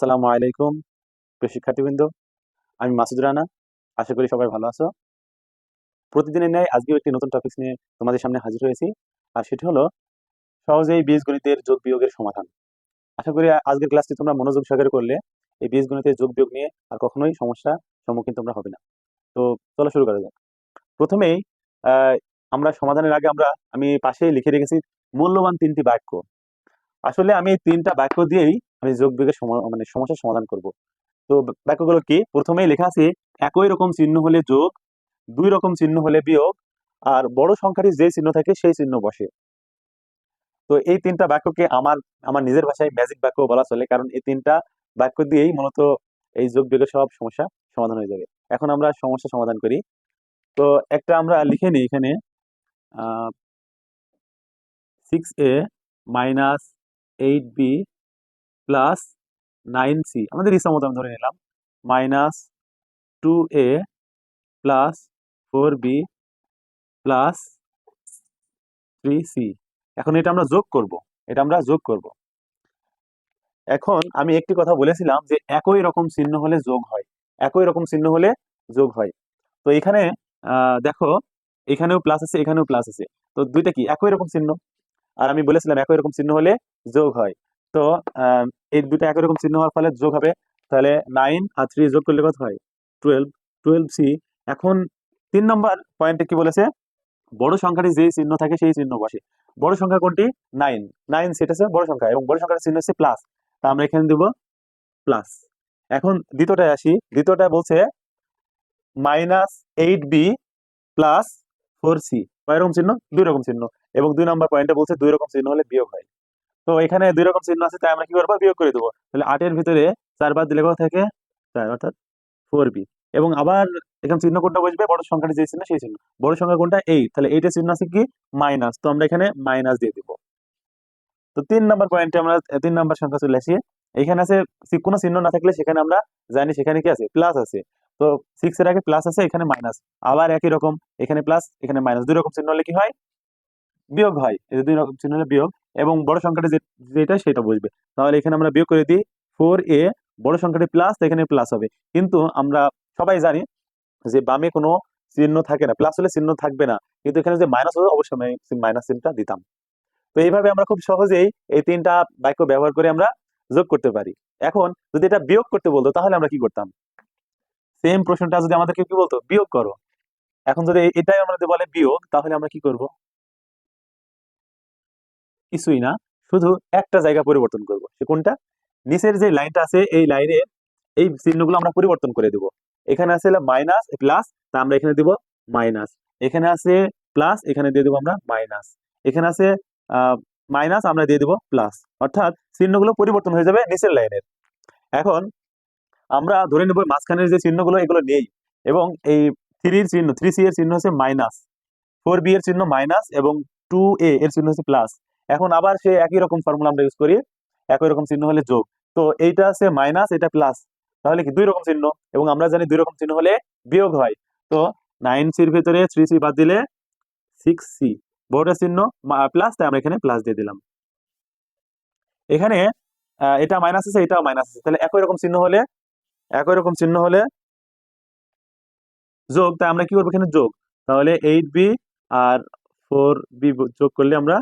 আসসালামু আলাইকুম, প্রিয় শিক্ষার্থীবৃন্দ। আমি মাসুদ রানা, আশা করি সবাই ভালো আছো। প্রতিদিনের ন্যায় আজকেও একটি নতুন টপিকস নিয়ে তোমাদের সামনে হাজির হয়েছি। আর সেটি হলো সহজেই বীজগণিতের যোগ বিয়োগের সমাধান। আশা করি আজকের ক্লাসটি তোমরা মনোযোগ সহকারে করলে এই বীজগণিতের যোগ বিয়োগ নিয়ে আর কখনোই সমস্যা সম্মুখীন তোমরা হবে না। তো চলো শুরু করা যাক। প্রথমেই আমরা সমাধানের আগে আমরা আমি পাশেই লিখে রেখেছি মূল্যবান তিনটি বাক্য। আসলে আমি তিনটা বাক্য দিয়েই আমি যোগ বিয়োগের মানে সমস্যার সমাধান করব। তো বাক্যগুলো কি? প্রথমেই লেখা আছে, একই রকম চিহ্ন হলে যোগ, দুই রকম চিহ্ন হলে বিয়োগ, আর বড় সংখ্যাটি যে চিহ্ন থাকে সেই চিহ্ন বসে। তো এই তিনটা বাক্যকে আমার আমার নিজের ভাষায় ম্যাজিক বাক্য বলা চলে, কারণ এই তিনটা বাক্য দিয়েই মূলত এই যোগ বিয়োগের সব সমস্যা সমাধান হয়ে যাবে। এখন আমরা সমস্যা সমাধান করি। তো একটা আমরা লিখে নিই এখানে six A minus eight B plus nine C আমাদের ইচ্ছা মতো আমি ধরে নিলাম। Minus two A plus four B plus three C এখন এটা আমরা যোগ করব। এটা আমরা যোগ করব। এখন আমি একটি কথা বলেছিলাম যে একই রকম চিহ্ন হলে যোগ হয়। একই রকম চিহ্ন হলে যোগ হয়। তো এখানে দেখো, এখানেও প্লাস আছে, এখানেও প্লাস আছে। তো দুইটা কি? একই রকম চিহ্ন। আর আমি বলেছিলাম একই রকম চিহ্ন হলে যোগ হয়। তো এই দুটো একই রকম চিহ্ন হওয়ার ফলে যোগ হবে। তাহলে নাইন আর থ্রি যোগ করলে কত হয়? টুয়েলভ টুয়েলভ সি এখন তিন নম্বর পয়েন্টে কি বলেছে? বড় সংখ্যাটি যেই চিহ্ন থাকে সেই চিহ্ন বসে। বড় সংখ্যা কোনটি? নাইন নাইন সেটা হচ্ছে বড় সংখ্যা এবং বড় সংখ্যার চিহ্ন হচ্ছে প্লাস তা আমরা এখানে দেব প্লাস এখন দ্বিতীয়টায় আসি। দ্বিতীয়টায় বলছে minus eight B plus four C কয় রকম চিহ্ন? দুই রকম চিহ্ন। এবং দুই নম্বর পয়েন্টে বলছে দুই রকম চিহ্ন হলে বিয়োগ হয়। তো এখানে দুই রকম চিহ্ন আছে, তাই আমরা কি করব? বিয়োগ করে দেবো। তাহলে আটের ভিতরে চার বাদ দিলে থাকে? চার, অর্থাৎ ফোর বি এবং আবার এখানে চিহ্ন কোনটা বসবে? বড় সংখ্যাটি যে চিহ্ন, সেই চিহ্ন। বড় সংখ্যা কোনটা? এইট তাহলে এইটের চিহ্ন আছে কি? মাইনাস তো আমরা এখানে মাইনাস দিয়ে দিব। তো তিন নম্বর পয়েন্টে আমরা তিন নম্বর সংখ্যা চলে আসি। এখানে আছে কোনো চিহ্ন না থাকলে সেখানে আমরা জানি সেখানে কি আছে? প্লাস আছে। তো সিক্স এর আগে প্লাস আছে, এখানে মাইনাস আবার একই রকম, এখানে প্লাস এখানে মাইনাস দুই রকম চিহ্ন হলে কি হয়? বিয়োগ হয়। এই দুই রকম চিহ্ন হলে বিয়োগ। এবং বড় সংখ্যাটা যেটা সেটা বসবে তাহলে এখানে আমরা বিয়োগ করে দিই ফোর এ বড় সংখ্যাটি প্লাস এখানে প্লাস হবে। কিন্তু আমরা সবাই জানি যে বামে কোনো চিহ্ন থাকে না। প্লাস হলে চিহ্ন থাকবে না। কিন্তু এখানে যে মাইনাস হবে অবশ্যই মাইনাস চিহ্নটা দিতাম। তো এইভাবে আমরা খুব সহজেই এই তিনটা বাক্য ব্যবহার করে আমরা যোগ করতে পারি। এখন যদি এটা বিয়োগ করতে বলতো, তাহলে আমরা কি করতাম? সেম প্রশ্নটা যদি আমাদেরকে কি বলতো? বিয়োগ করো। এখন যদি এটাই আমাদের বলে বিয়োগ, তাহলে আমরা কি করব? কিছুই না, শুধু একটা জায়গা পরিবর্তন করব। সে কোনটা? নিচের যে লাইনটা আছে, এই লাইনে এই চিহ্নগুলো আমরা পরিবর্তন করে দেব। এখানে আছে মাইনাস প্লাস তা আমরা এখানে দিব মাইনাস এখানে আছে প্লাস এখানে দিয়ে দেবো আমরা মাইনাস এখানে আছে মাইনাস আমরা দিয়ে দিব প্লাস অর্থাৎ চিহ্নগুলো পরিবর্তন হয়ে যাবে নিচের লাইনের। এখন আমরা ধরে নেব মাঝখানের যে চিহ্নগুলো, এগুলো নেই এবং এই থ্রির চিহ্ন থ্রি সি এর চিহ্ন হচ্ছে মাইনাস ফোর বি এর চিহ্ন মাইনাস এবং টু এ এর চিহ্ন হচ্ছে প্লাস এখন আবার সে একই রকম ফর্মুলা আমরা ইউজ করি, একই রকম চিহ্ন হলে যোগ। তো এইটা আছে মাইনাস এটা প্লাস তাহলে কি দুই রকম চিহ্ন? এবং আমরা জানি দুই রকম চিহ্ন হলে বিয়োগ হয়। তো নাইন সির ভেতরে থ্রি সি বাদ দিলে সিক্স সি বড়টা চিহ্ন প্লাস তাই আমরা এখানে প্লাস দিয়ে দিলাম। এখানে এটা মাইনাস আছে, এটাও মাইনাস আছে। তাহলে একই রকম চিহ্ন হলে, একই রকম চিহ্ন হলে যোগ, তাই আমরা কি করব এখানে যোগ? তাহলে এইট বি আর ফোর বি যোগ করলে আমরা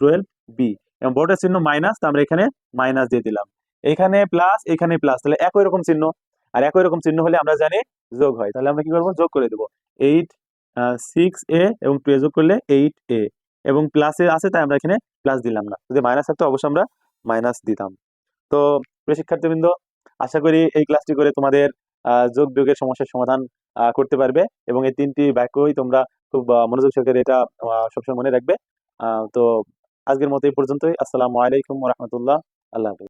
টুয়েলভ বি এবং বড়টার চিহ্ন মাইনাস তা আমরা এখানে মাইনাস দিয়ে দিলাম। এখানে প্লাস এখানে প্লাস তাহলে একই রকম চিহ্ন। আর একই রকম চিহ্ন হলে আমরা জানি যোগ হয়। তাহলে আমরা কি করব? যোগ করে দেবো। এইট সিক্স এ এবং টু যোগ করলে এইট এ এবং প্লাসে আছে, তাই আমরা এখানে প্লাস দিলাম না। যদি মাইনাস থাকতো, অবশ্যই আমরা মাইনাস দিতাম। তো, প্রিয় শিক্ষার্থীবৃন্দ, আশা করি এই ক্লাসটি করে তোমাদের যোগ বিয়োগের সমস্যার সমাধান করতে পারবে। এবং এই তিনটি বাক্যই তোমরা খুব মনোযোগ সহকারে এটা সবসময় মনে রাখবে। তো আজকের মতো এই পর্যন্তই। আসসালামু আলাইকুম রহমতুল্লাহ। আল্লাহ